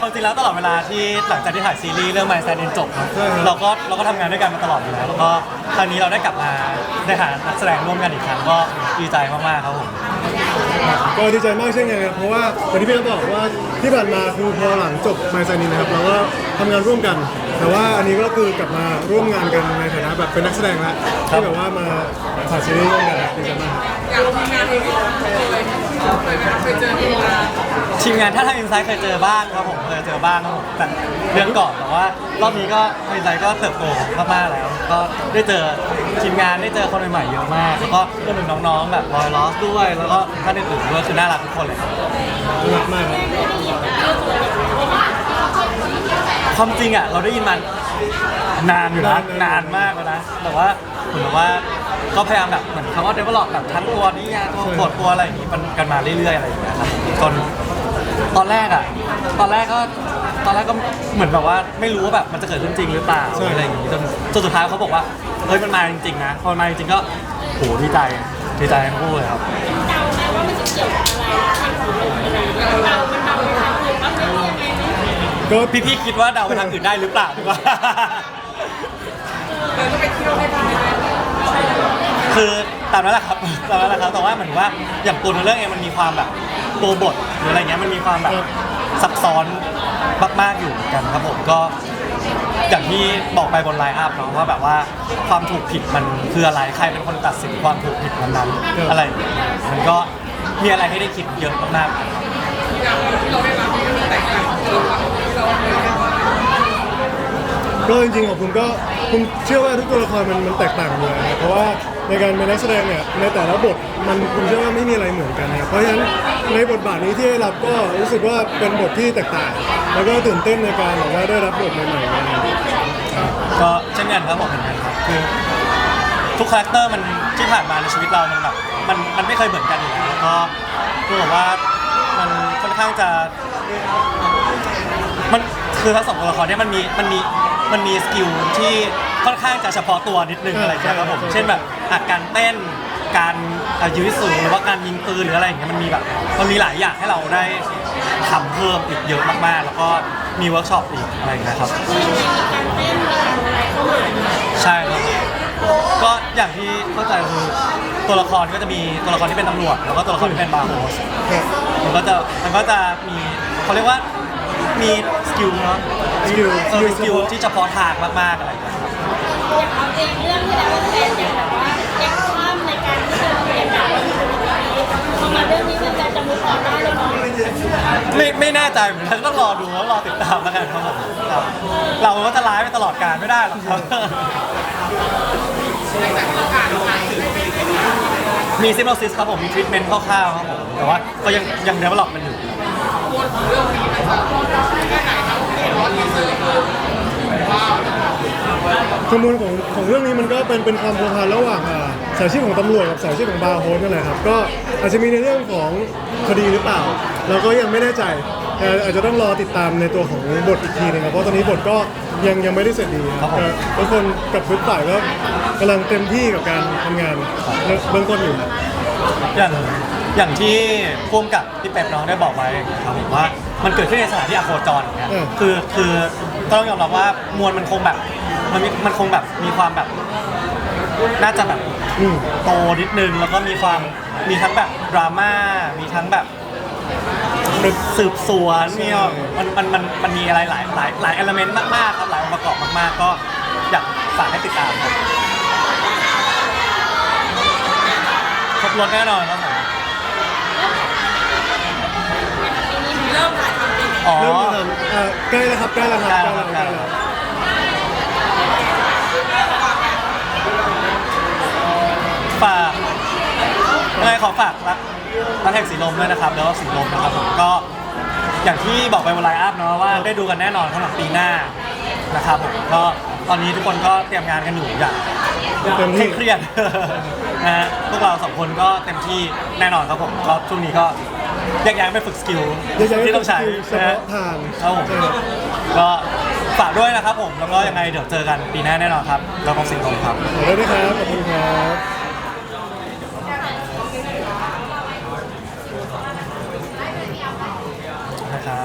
ความจริงแล้วตลอดเวลาที่หลังจากที่ถ่ายซีรีส์เรื่อง My s a n จบครับใช่ครับเราก็เราก็ทำงานด้วยกันมาตลอดอยู่แล้วแล้วก็ครั้งนี้เราได้กลับมาได้หานักแสดงร่วมกันอีกครั้งก็ดีใจมากๆครับผมก็ดีใจมากเช่นกันครับเพราะว่าอย่างที่พี่ต้องบอกว่าที่ผ่านมาคือพอหลังจบไมซ์ซานินนะครับเราก็ทำงานร่วมกัน แต่ว่าอันนี้ก็คือกลับมาร่วมงานกันในฐานะแบบเป็นนักแสดงแล้วที่แบบว่ามาถ่ายซีรีส์ร่วมกันครับดีใจมากครับอย่างทีมงานเองก็เคยเคยไหมคะเคยเจอ ทีมงานทีมงานถ้าทางอินไซด์เคยเจอบ้างครับผมเคยเจอบ้างครับผมแต่เรื่องก่อนแต่ว่ารอบนี้ก็ทางอินไซด์ก็เติบโตมากๆแล้ว ก็ได้เจอทีมงานได้เจอคนใหม่ๆเยอะมากแล้วก็รวมถึงน้องๆแบบรอยลอสด้วย แล้วก็ท่านอื่นๆด้วยคือน่ารักทุกคนเลยครับรักมากครับความจริงอะเราได้ยินมานานอยู่นะนานมากแล้วนะแต่ว่าเหมือนกับว่าก็พยายามแบบเหมือนคำว่า develop แบบทั้งตัวนี้ยตัวกดตัวอะไรอย่างนี้มันกันมาเรื่อยๆอะไรอย่างเงี้ยครับจน ตอนแรกอะ ตอนแรกก็ ตอนแรกก็เหมือนแบบว่าไม่รู้ว่าแบบมันจะเกิดขึ้นจริงหรือเปล่าอะไรอย่างงี้จนจนสุดท้ายเขาบอกว่า เฮ้ยมันมาจริงๆนะ พอมันมาจริงๆก็โหดีใจ ดีใจทั้งคู่เลยครับ ก็พี่พี่ๆคิดว่าเดาไปทางอื่นได้หรือเปล่าดีกว่าเคยก็ไปเที่ยวให้ทำไหมคือตามนั้นแหละครับ ตามนั้นแหละครับ แต่ว่าเหมือนว่าอย่างตัวเนื้อเรื่องเองมันมีความแบบ ตัวบทหรืออะไรเงี้ยมันมีความแบบซับซ้อนมากๆอยู่เหมือนกันครับผมก็อย่างที่บอกไปบนไลน์อัพเนาะว่าแบบว่าความถูกผิดมันคืออะไรใครเป็นคนตัดสินความถูกผิดนั้นๆอะไรอย่างเงี้ยมันก็มีอะไรให้ได้คิดเยอะมากๆอย่างที่เราได้รับที่มันแตกต่างจากที่เราเคยได้มาก็จริงๆของผมก็ผมเชื่อว่าทุกตัวละครมันมันแตกต่างกันอยู่แล้วนะครับเพราะว่า ในการเป็นนักแสดงเนี่ยในแต่ละบทมันผมเชื่อว่าไม่มีอะไรเหมือนกันนะเพราะฉะนั้นในบทบาทนี้ที่ได้รับก็รู้สึกว่าเป็นบทที่แตกต่าง แล้วก็ตื่นเต้นในการแบบว่าได้รับบทใหม่ๆมาก็เช่นกันครับผมเหมือนกันครับคือทุกคาแรคเตอร์มันที่ผ่านมาในชีวิตเรามันแบบมันมันไม่เคยเหมือนกันอยู่แล้วแล้วก็คือแบบว่ามันค่อนข้างจะมันคือทั้งสองตัวละครเนี่ยมันมีมันมีมันมีสกิลที่ค่อนข้างจะเฉพาะตัวนิดนึงอะไรอย่างเงี้ยครับผมเช่นแบบ อะการเต้น การอะยืดสูงหรือว่าการยิงปืนหรืออะไรอย่างเงี้ยมันมีแบบมันมีหลายอย่างให้เราได้ทำเพิ่มอีกเยอะมากๆ แล้วก็มีเวิร์กช็อปอีกอะไรอย่างเงี้ยครับใช่ครับก็อย่างที่เข้าใจคือตัวละครก็จะมีตัวละครที่เป็นตำรวจแล้วก็ตัวละครที่เป็นบาร์โฮสครับมันก็จะมันก็จะมีเขาเรียกว่ามีสกิลเนาะสกิลเออมีสกิลที่เฉพาะทางมากๆอะไรอย่างเงี้ยครับอย่างเอาจริงเรื่องที่แล้วมันเป็นเนี่ยแบบว่า ไม่ไม่แน่ใจเหมือนกันต้องรอดูแล้วรอติดตามแล้วกันครับผมครับเราก็จะไลฟ์ไปตลอดการไม่ได้หรอกครับ มีซิมโนซิสครับผมมีทรีทเมนต์คร่าวๆครับผมแต่ว่าก็ยังยังเดเวล็อปมันอยู่มีที่ไหนครับที่ร้อนที่สุดว้าว ลของของเรื่องนี้มันก็เป็นเป็นความพัวพันระหว่างอ่าสายอาชีพของตำรวจกับสายอาชีพของบาร์โฮสนั่นแหละครับก็อาจจะมีในเรื่องของคดีหรือเปล่า เราก็ยังไม่แน่ใจแต่อาจจะต้องรอติดตามในตัวของบทอีกทีหนึงครับเพราะตอนนี้บทก็ยังยังไม่ได้เสร็จดีครับก็ทุกคนกับทุกฝ่ายก็กำลังเต็มที่กับการทำงานเบื้องต้นอยู่ครับ อย่างอย่างที่พ่วงกับพี่เป็ปน้องได้บอกไว้ครับผมว่ามันเกิดขึ้นในสถานที่อโคจรอย่างเงี้ยเออ คือคือก็ต้องยอมรับว่ามวลมันคงแบบ มันมีมันคงแบบมีความแบบ น่าจะแบบอืมโตนิดนึงแล้วก็มีความมีทั้งแบบดราม่ามีทั้งแบบสืบสวนมีมันมันมันมันมีอะไรหลายหลายหลายเอลเมนต์มากๆครับหลายองค์ประกอบมากๆ ก็อยากฝากให้ติดตามครับครบรถแน่นอนครับผมเริ่มถ่ายทำปีนี้อ๋อ เริ่มจะทำเอ่อใกล้แล้วครับใกล้แล้วครับใกล้แล้วครับใกล้แล้ว ฝากยังไง ขอฝากรักรักแห่งสีลมด้วยนะครับแล้วก็สีลมนะครับผมก็อย่างที่บอกไปบนไลน์อัพเนาะว่าได้ดูกันแน่นอนสำหรับปีหน้านะครับผมก็ตอนนี้ทุกคนก็เตรียมงานกันอยู่อย่างเต็มเคร่ที่งเครียดนะฮะพวกเราสองคนก็เต็มที่แน่นอนครับผมก็ช่วงนี้ก็แยกย้ายไปฝึกสกิลเดี๋ยวจะให้ที่ต้องใช้เฉนะฮะ พาะทางครับผมใช่ครับก็ฝากด้วยนะครับผม แล้วก็ยังไงเดี๋ยวเจอกันปีหน้าแน่นอนครับ เราของสิงห์ลมครับ ขอบคุณนะครับขอบคุณครับ